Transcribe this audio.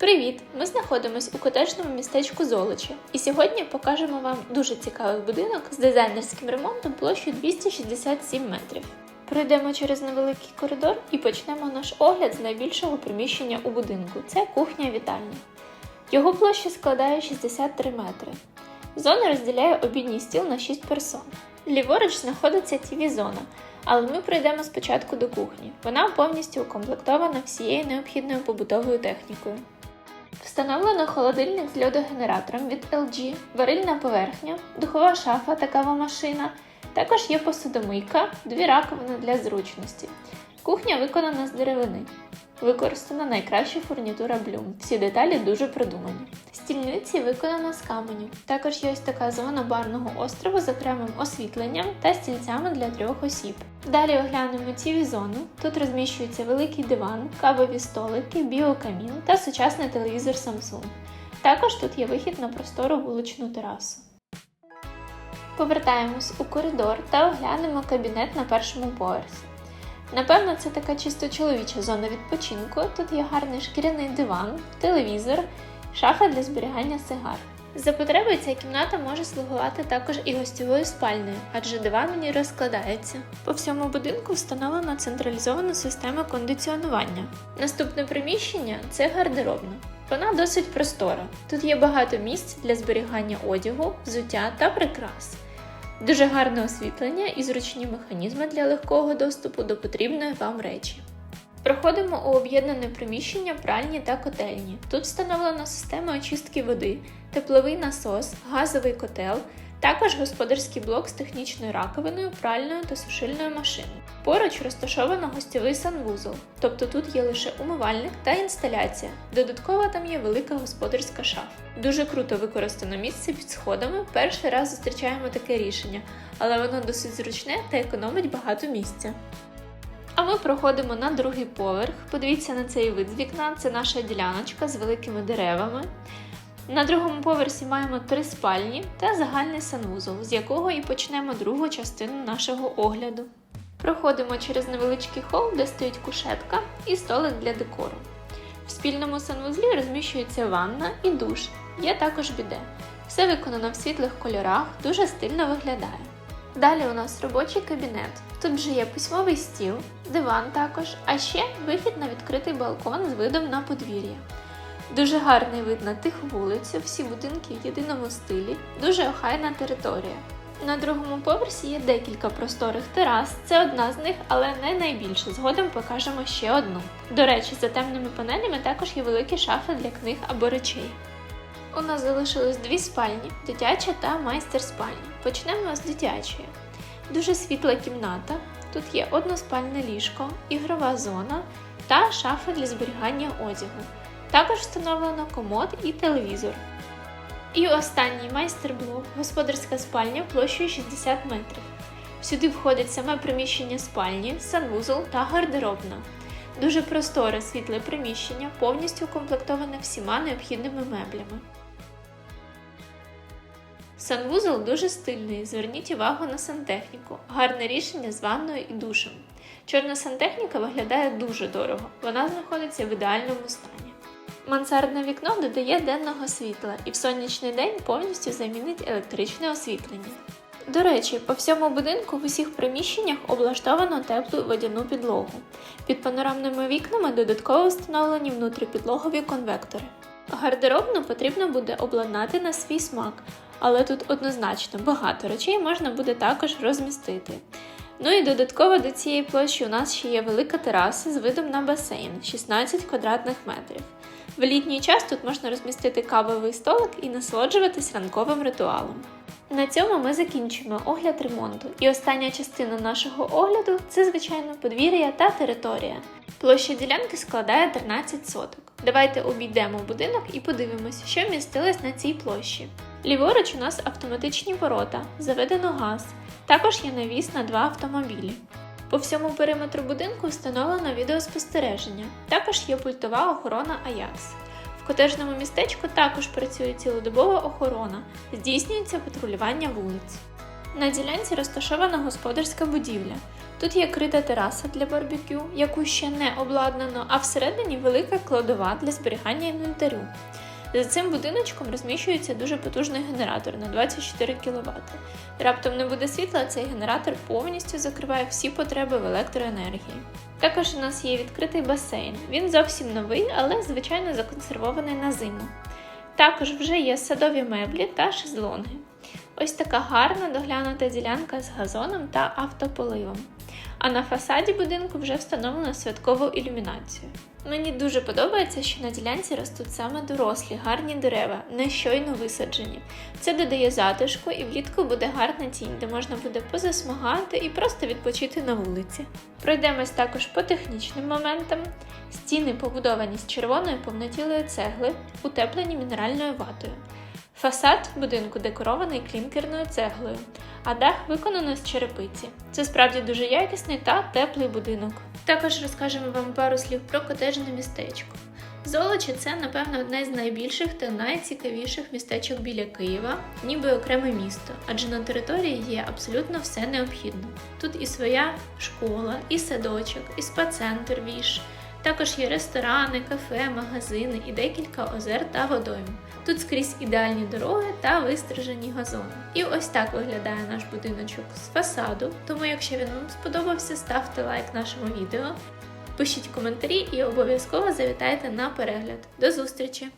Привіт! Ми знаходимося у котежному містечку Золочі, і сьогодні покажемо вам дуже цікавий будинок з дизайнерським ремонтом площею 267 метрів. Пройдемо через невеликий коридор і почнемо наш огляд з найбільшого приміщення у будинку це кухня-вітальня. Його площа складає 63 метри. Зона розділяє обідній стіл на 6 персон. Ліворуч знаходиться тіві-зона, але ми пройдемо спочатку до кухні. Вона повністю укомплектована всією необхідною побутовою технікою. Встановлено холодильник з льодогенератором від LG, варильна поверхня, духова шафа та кавомашина. Також є посудомийка, дві раковини для зручності. Кухня виконана з деревини. Використана найкраща фурнітура Bloom. Всі деталі дуже продумані. Стільниці виконано з каменю. Також є ось така зона барного острову з окремим освітленням та стільцями для трьох осіб. Далі оглянемо тіві зону. Тут розміщується великий диван, кавові столики, біокамін та сучасний телевізор Samsung. Також тут є вихід на простору вуличну терасу. Повертаємось у коридор та оглянемо кабінет на першому поверсі. Напевно, це така чисто чоловіча зона відпочинку. Тут є гарний шкіряний диван, телевізор, шафа для зберігання сигар. За потреби ця кімната може слугувати також і гостьовою спальнею, адже диван в ній розкладається. По всьому будинку встановлена централізована система кондиціонування. Наступне приміщення це гардеробна. Вона досить простора. Тут є багато місць для зберігання одягу, взуття та прикрас. Дуже гарне освітлення і зручні механізми для легкого доступу до потрібної вам речі. Проходимо у об'єднане приміщення пральні та котельні. Тут встановлена система очистки води, тепловий насос, газовий котел, також господарський блок з технічною раковиною, пральною та сушильною машиною. Поруч розташовано гостьовий санвузол, тобто тут є лише умивальник та інсталяція. Додатково там є велика господарська шафа. Дуже круто використано місце під сходами. Перший раз зустрічаємо таке рішення, але воно досить зручне та економить багато місця. А ми проходимо на другий поверх. Подивіться на цей вид з вікна. Це наша діляночка з великими деревами. На другому поверсі маємо три спальні та загальний санвузол, з якого і почнемо другу частину нашого огляду. Проходимо через невеличкий хол, де стоїть кушетка і столик для декору. В спільному санвузлі розміщується ванна і душ. Є також біде. Все виконано в світлих кольорах, дуже стильно виглядає. Далі у нас робочий кабінет. Тут вже є письмовий стіл, диван також, а ще вихід на відкритий балкон з видом на подвір'я. Дуже гарний вид на тиху вулицю, всі будинки в єдиному стилі, дуже охайна територія. На другому поверсі є декілька просторих терас, це одна з них, але не найбільша. Згодом покажемо ще одну. До речі, за темними панелями також є великі шафи для книг або речей. У нас залишилось дві спальні дитяча та майстер спальня. Почнемо з дитячої. Дуже світла кімната. Тут є односпальне ліжко, ігрова зона та шафа для зберігання одягу. Також встановлено комод і телевізор. І останній майстер-блок господарська спальня площею 60 метрів. Сюди входить саме приміщення спальні, санвузол та гардеробна. Дуже просторе світле приміщення, повністю укомплектоване всіма необхідними меблями. Санвузол дуже стильний, зверніть увагу на сантехніку. Гарне рішення з ванною і душем. Чорна сантехніка виглядає дуже дорого, вона знаходиться в ідеальному стані. Мансардне вікно додає денного світла і в сонячний день повністю замінить електричне освітлення. До речі, по всьому будинку в усіх приміщеннях облаштовано теплу водяну підлогу. Під панорамними вікнами додатково встановлені внутріпідлогові конвектори. Гардеробну потрібно буде обладнати на свій смак, але тут однозначно багато речей можна буде також розмістити. Ну і додатково до цієї площі у нас ще є велика тераса з видом на басейн 16 квадратних метрів. В літній час тут можна розмістити кавовий столик і насолоджуватись ранковим ритуалом. На цьому ми закінчимо огляд ремонту. І остання частина нашого огляду це, звичайно, подвір'я та територія. Площа ділянки складає 13 соток. Давайте обійдемо будинок і подивимося, що вмістилось на цій площі. Ліворуч у нас автоматичні ворота, заведено газ. Також є навіс на два автомобілі. По всьому периметру будинку встановлено відеоспостереження. Також є пультова охорона Аякс. В котежному містечку також працює цілодобова охорона, здійснюється патрулювання вулиць. На ділянці розташована господарська будівля. Тут є крита тераса для барбекю, яку ще не обладнано, а всередині велика кладова для зберігання інвентарю. За цим будиночком розміщується дуже потужний генератор на 24 кВт. Раптом не буде світла, цей генератор повністю закриває всі потреби в електроенергії. Також у нас є відкритий басейн. Він зовсім новий, але звичайно законсервований на зиму. Також вже є садові меблі та шезлонги. Ось така гарна доглянута ділянка з газоном та автополивом. А на фасаді будинку вже встановлено святкову ілюмінацію. Мені дуже подобається, що на ділянці ростуть саме дорослі, гарні дерева, не щойно висаджені. Це додає затишку і влітку буде гарна тінь, де можна буде позасмагати і просто відпочити на вулиці. Пройдемось також по технічним моментам. Стіни побудовані з червоної повнотілої цегли, утеплені мінеральною ватою. Фасад будинку декорований клінкерною цеглою, а дах виконано з черепиці. Це справді дуже якісний та теплий будинок. Також розкажемо вам пару слів про котежне містечко. Золочі це, напевно, одне з найбільших та найцікавіших містечок біля Києва, ніби окреме місто, адже на території є абсолютно все необхідне. Тут і своя школа, і садочок, і спа-центр віш. Також є ресторани, кафе, магазини і декілька озер та водойм. Тут скрізь ідеальні дороги та вистрижені газони. І ось так виглядає наш будиночок з фасаду. Тому, якщо він вам сподобався, ставте лайк нашому відео, пишіть коментарі і обов'язково завітайте на перегляд. До зустрічі!